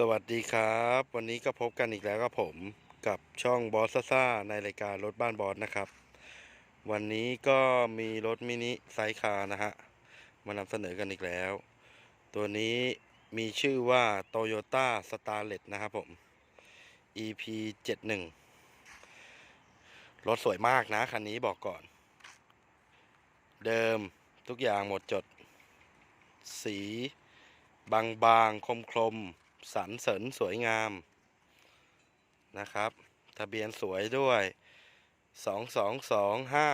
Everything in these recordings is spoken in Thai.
สวัสดีครับ วันนี้ก็พบกันอีกแล้วครับผมกับช่องบอสซ่าในรายการรถบ้านบอสนะครับ วันนี้ก็มีรถมินิไซคาร์นะฮะมานำเสนอกันอีกแล้ว ตัวนี้มีชื่อว่า Toyota Starlet นะครับผม EP 71รถสวยมากนะ คันนี้บอกก่อน เดิมทุกอย่างหมดจด สี บางบางคมคมๆ สันเสริญสวยงามนะครับ ทะเบียนสวยด้วยสองสองสองห้า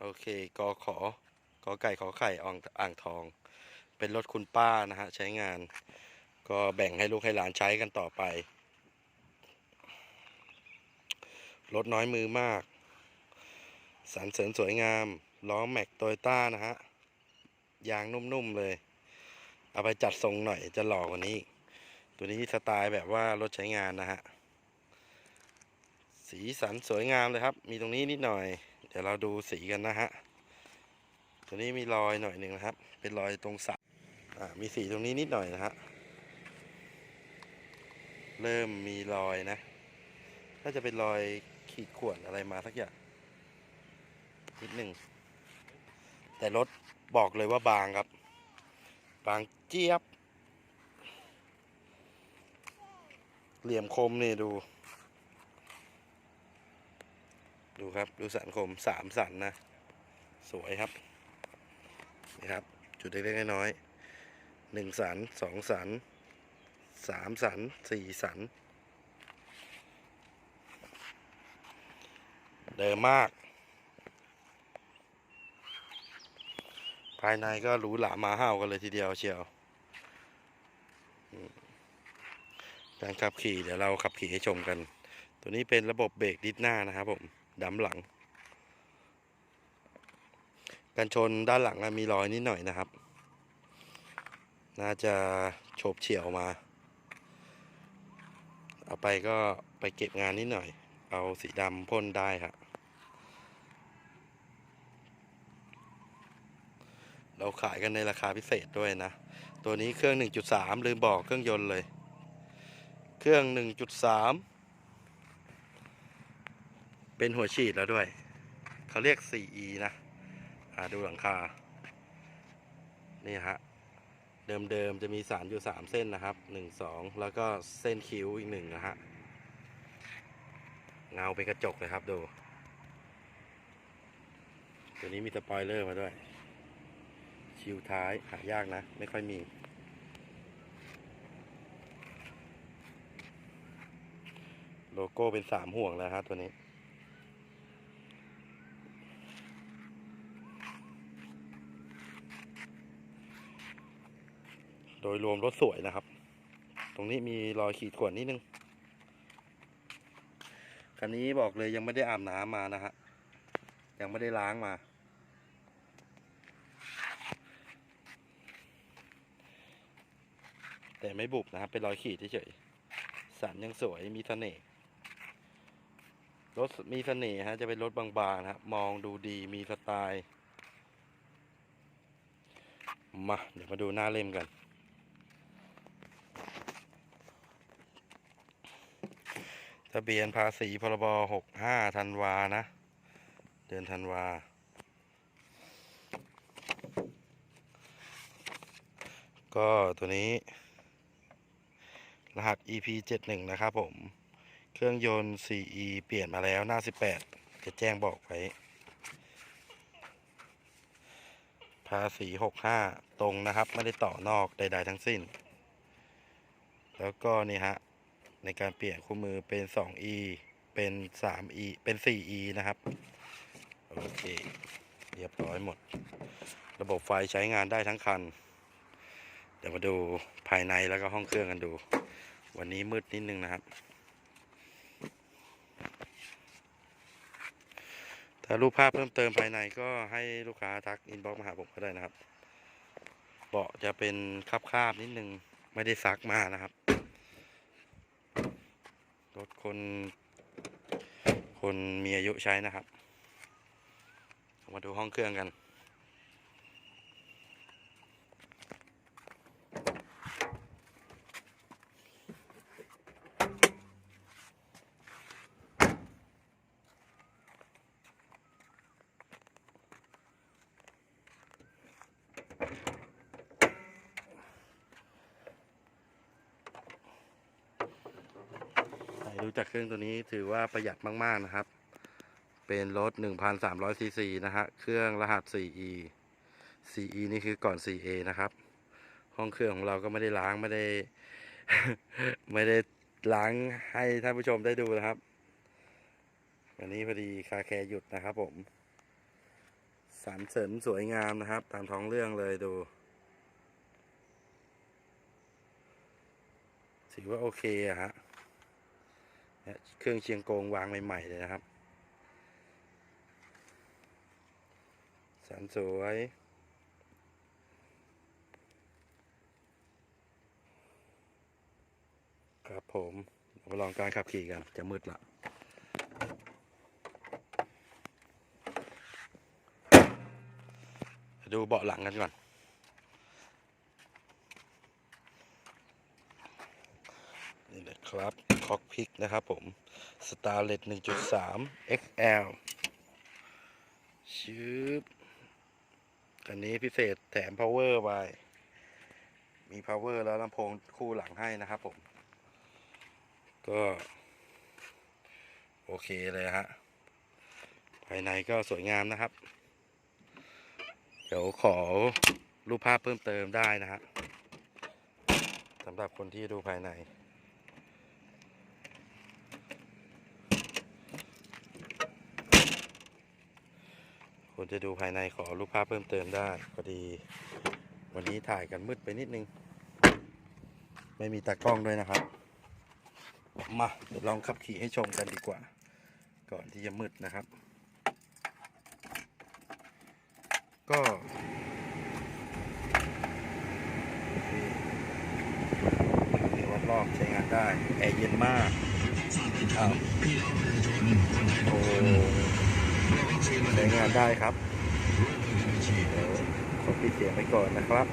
โอเคกอขอกอไก่ขอไข่อ่างอ่างทอง เป็นรถคุณป้านะฮะใช้งาน ก็แบ่งให้ลูกให้หลานใช้กันต่อไป รถน้อยมือมาก สันเสริญสวยงามล้อแม็กโตโยต้านะฮะยางนุ่มๆเลย เอาไปจัดทรงหน่อยจะหล่อกว่านี้ ตัวนี้สไตล์แบบว่ารถใช้งานนะฮะ สีสันสวยงามเลยครับ มีตรงนี้นิดหน่อย เดี๋ยวเราดูสีกันนะฮะ ตัวนี้มีรอยหน่อยหนึ่งนะครับ เป็นรอยตรงสักอ่า มีสีตรงนี้นิดหน่อยนะฮะ เริ่มมีรอยนะน่าจะเป็นรอยขีดข่วนอะไรมาสักอย่างนิดหนึ่ง แต่รถบอกเลยว่าบางครับ บางเจี๊ยบ เหลี่ยมคมนี่ดู ดูครับดูสันคมสามสันนะ สวยครับ นี่ครับ จุดเล็กๆน้อยๆหนึ่งสันสองสันสามสันสี่สัน เดิมมาก ภายในก็หรูหรามาห้าวกันเลยทีเดียวเชียวอืม การขับขี่เดี๋ยวเราขับขี่ให้ชมกัน ตัวนี้เป็นระบบเบรกดิสหน้านะครับผมดำหลังการชนด้านหลังมีรอยนิดหน่อยนะครับ น่าจะโฉบเฉี่ยวมา เอาไปก็ไปเก็บงานนิดหน่อย เอาสีดำพ่นได้ครับเราขายกันในราคาพิเศษด้วยนะ ตัวนี้เครื่อง 1.3 ลืมบอกเครื่องยนต์เลย เครื่อง 1.3 เป็นหัวฉีดแล้วด้วย เขาเรียก 4E นะอ่าดูหลังคา นี่ฮะ เดิมๆ จะมีสารอยู่ 3 เส้นนะครับ 1 2 แล้วก็เส้นคิ้วอีกหนึ่งนะฮะ เงาเป็นกระจกเลยครับดู ตัวนี้มีสปอยเลอร์มาด้วย ชิวท้ายหายากนะ ไม่ค่อยมี โลโก้เป็นสามห่วงแล้วครับตัวนี้ โดยรวมรถสวยนะครับ ตรงนี้มีรอยขีดข่วนนิดนึง คันนี้บอกเลยยังไม่ได้อาบน้ำมานะฮะ ยังไม่ได้ล้างมา แต่ไม่บุบนะครับ เป็นรอยขีดเฉยๆสันยังสวยมีเสน่ห์ รถมีเสน่ห์ฮะ จะเป็นรถบางๆนะครับมองดูดีมีสไตล์ มา เดี๋ยวมาดูหน้าเล่มกัน ทะเบียนภาษีพรบหกห้าธันวานะ เดือนธันวา ก็ตัวนี้ รหัส EP 71 นะครับผม เครื่องยนต์ 4E เปลี่ยนมาแล้วหน้า 18 จะแจ้งบอกไว้ ภาษี 65 ตรงนะครับ ไม่ได้ต่อนอกใด ๆ ทั้งสิ้น แล้วก็นี่ฮะ ในการเปลี่ยนคู่มือเป็น 2E เป็น 3E เป็น 4E นะครับ โอเค เรียบร้อยหมด ระบบไฟใช้งานได้ทั้งคัน เดี๋ยวมาดูภายในแล้วก็ห้องเครื่องกันดู วันนี้มืดนิดนึงนะครับ ถ้ารูปภาพเพิ่มเติมภายในก็ให้ลูกค้าทักอินบ็อกมาหาผมก็ได้นะครับ เบาะจะเป็นคาบๆนิดนึง ไม่ได้ซักมานะครับ รถคน คนมีอายุใช้นะครับ มาดูห้องเครื่องกัน ดูจากเครื่องตัวนี้ถือว่าประหยัดมาก ๆ นะครับ เป็นรถ 1,300ซีซีนะฮะ เครื่องรหัส 4E 4E นี่คือก่อน 4A นะครับ ห้องเครื่องของเราก็ไม่ได้ล้างไม่ได้ ไม่ได้ล้างให้ท่านผู้ชมได้ดูนะครับ วันนี้พอดีคาแคร์หยุดนะครับผมสันเสริญสวยงามนะครับ ตามท้องเรื่องเลยดูถือว่าโอเคอะฮะ เครื่องเชียงโกงวางใหม่ๆเลยนะครับ สันสวย ครับผมมาลองการขับขี่กัน จะมืดละดูเบาะหลังกันก่อน นี่แหละครับ พิกนะครับผม Starlet 1.3 XL ชืบอันนี้พิเศษแถม power ไปมี power แล้วลำโพงคู่หลังให้นะครับผม ก็ โอเคเลยฮะ ภายในก็สวยงามนะครับ เดี๋ยวขอรูปภาพเพิ่มเติมได้นะฮะสำหรับคนที่ดูภายใน คนจะดูภายในขอรูปภาพเพิ่มเติมได้พอดี วันนี้ถ่ายกันมืดไปนิดนึง ไม่มีตากล้องด้วยนะครับ มาเดี๋ยวลองขับขี่ให้ชมกันดีกว่า ก่อนที่จะมืดนะครับ ก็มีวัดรอบใช้งานได้ แอร์เย็นมากอ้าวโอ้ ใช้งานได้ครับขอปิดเสียงไปก่อนนะครับ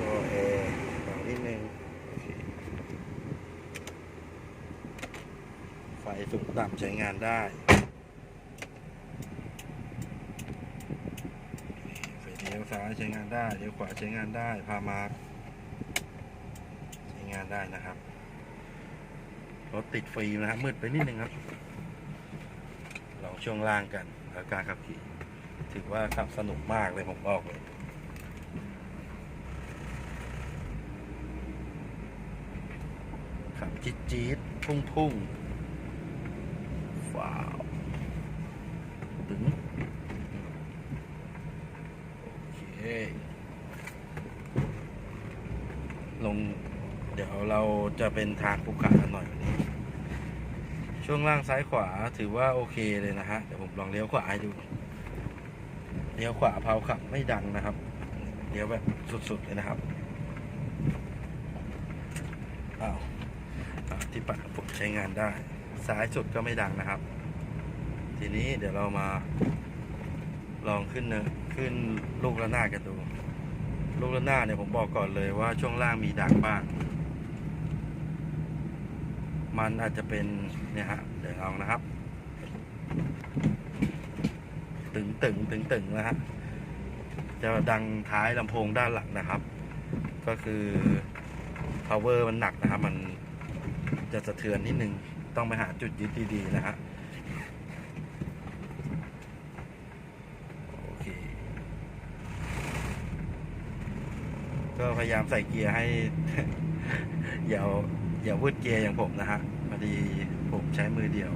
ก็แอร์เบานิดนึงไฟสูงต่ำใช้งานได้ไฟเลี้ยวซ้ายใช้งานได้เลี้ยวขวาใช้งานได้ พามาร์คใช้งานได้นะครับรถติดฟิล์มนะครับมืดไปนิดนึงครับ ช่วงล่างกันแล้วการขับขี่ถือว่าขับสนุกมากเลยผมบอกเลยขับจี๊ดจี๊ดพุ่งพุ่งว้าวถึงโอเค ลงเดี๋ยวเราจะเป็นทางภูเขาหน่อยวันนี้ ช่วงล่างซ้ายขวาถือว่าโอเคเลยนะฮะเดี๋ยวผมลองเลี้ยวขวาให้ดูเลี้ยวขวาเพาขับไม่ดังนะครับเลี้ยวแบบสุดๆเลยนะครับอ้าวที่ปัดผมใช้งานได้ซ้ายสุดก็ไม่ดังนะครับ ทีนี้เดี๋ยวเรามา ลองขึ้นเนอะขึ้นลูกระนาดกันดู ลูกระนาดเนี่ยผมบอกก่อนเลยว่าช่วงล่างมีดังบ้าง มันอาจจะเป็นเนี่ยฮะเดี๋ยวเอานะครับ ตึงตึงตึงตึงนะฮะจะดังท้ายลำโพงด้านหลังนะครับ ก็คือ power มันหนักนะครับ มันจะสะเทือนนิดนึง ต้องไปหาจุดยึดดีๆนะฮะโอเค ก็พยายามใส่เกียร์ให้อย่า อย่าวืดเกียร์อย่างผมนะฮะพอดีผมใช้มือเดียว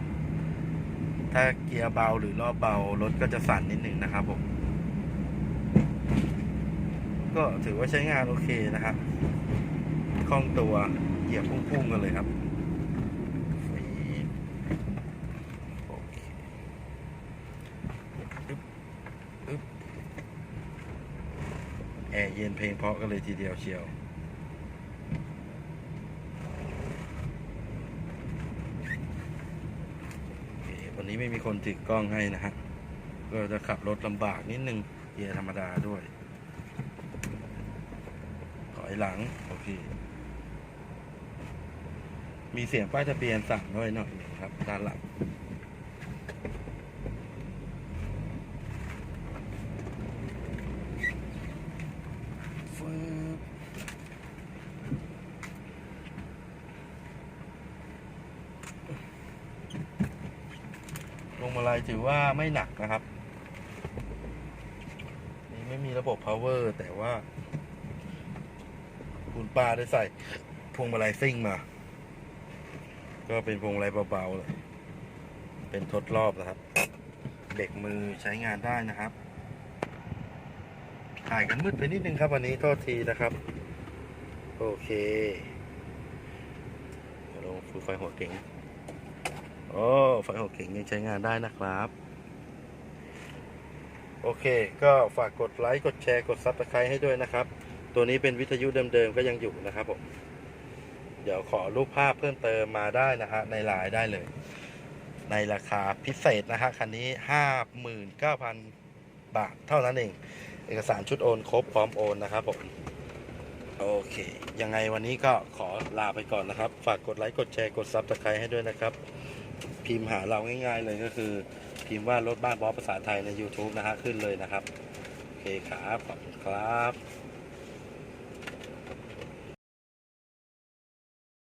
ถ้าเกียร์เบาหรือรอเบารถก็จะสั่นนิดหนึ่งนะครับผม ก็ถือว่าใช้งานโอเคนะครับคล่องตัวเหยียบพุ่งๆกันเลยครับฟีดโอเคอึ๊บอึ๊บแอร์เย็นเพลงเพราะกันเลยทีเดียวเชียว โอเค วันนี้ไม่มีคนติดกล้องให้นะฮะก็จะขับรถลำบากนิดนึงเกียร์ธรรมดาด้วย ถอยหลัง โอเค มีเสียงป้ายทะเบียนสั่งด้วยหน่อยครับด้านหลังฟึบ มาลัย ถือว่าไม่หนักนะครับ นี่ไม่มีระบบ power แต่ว่า คุณป้าได้ใส่พวงมาลัยซิ่งมา ก็เป็นพวงมาลัยเบาๆเลย เป็นทดรอบนะครับเบรกมือใช้งานได้นะครับ ถ่ายกันมืดไปนิดนึงครับวันนี้โทษทีนะครับ โอเคลงฟูไฟหัวเก่ง โอ้ไฟหัวเก่งยังใช้งานได้นะครับ โอเค ก็ฝากกดไลค์กดแชร์กดซับสไครต์ให้ด้วยนะครับ ตัวนี้เป็นวิทยุเดิมๆก็ยังอยู่นะครับผมเดี๋ยวขอรูปภาพเพิ่มเติมมาได้นะฮะในไลน์ได้เลย ในราคาพิเศษนะฮะคันนี้59,000บาทเท่านั้นเอง เอกสารชุดโอนครบพร้อมโอนนะครับผมโอเค ยังไงวันนี้ก็ขอลาไปก่อนนะครับ ฝากกดไลค์ กดแชร์ กดซับสไครต์ให้ด้วยนะครับ พิมพ์หาเราง่าย ๆ เลยก็คือ พิมพ์ว่ารถบ้านบอสภาษาไทยใน YouTube นะฮะขึ้นเลยนะครับ โอเคครับ ขอบคุณครับ